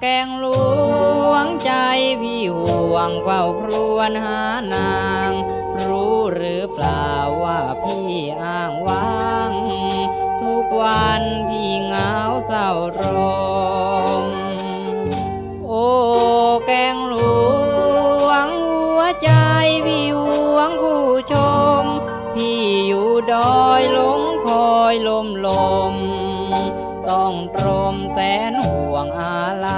แกงหลวงใจพี่ห่วงเฝ้าครวญหานาง รู้หรือเปล่าว่าพี่อ้างว้าง ทุกวันพี่เหงาเศร้าร้องโอ้แกงหลวงหัวใจพี่ห่วงผู้ชม พี่อยู่ดอยหลงคอยลมลม ต้องตรมแสนห่วงอะไร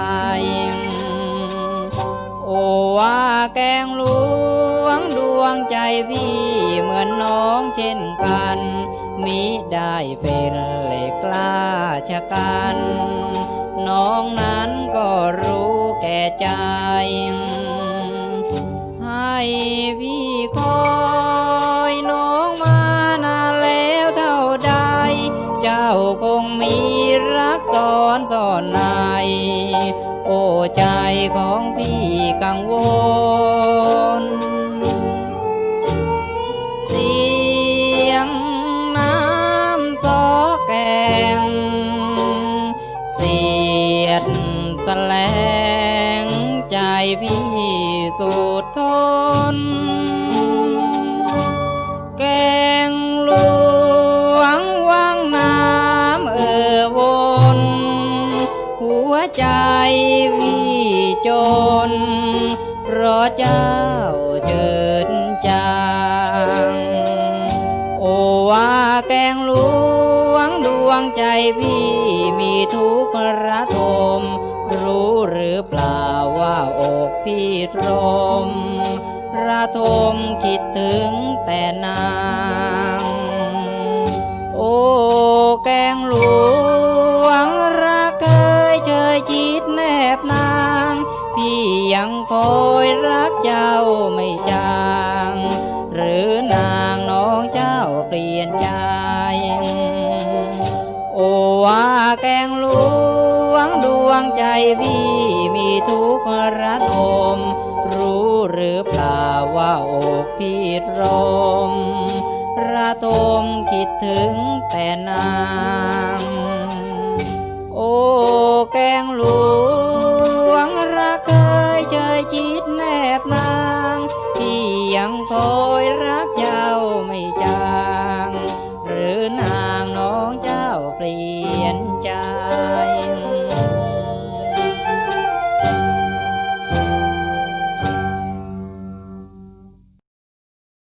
โอว่าแกงหลวงดวงใจพี่เหมือนน้องเช่นกัน มิได้เป็นเหล็กกล้าชะกันน้องนั้นก็รู้แก่ใจ ให้พี่คอยน้องมานานแล้วเท่าใด เจ้าคงมี อนซ่อนในโอ้ใจของพี่กังวล เสียงน้ำจอแกง เสียดแสลงใจพี่สุดทน ใจพี่จน เพราะเจ้าเจิดจาง โอวาแกงหลวงดวงใจพี่มีทุกข์ระทม รู้หรือเปล่าว่าอกพี่ตรมระทมคิดถึงแต่นา ยจิตแนบนาง พี่ยังคอยรักเจ้าไม่จาง หรือนางน้องเจ้าเปลี่ยนใจ โอ้ว่าแกงหลวงดวงใจพี่มีทุกข์ระทม รู้หรือเปล่าว่าอกพี่รมระทมคิดถึงแต่นาง ยังคอยรักเจ้าไม่จาง หรือนางน้องเจ้าเปลี่ยน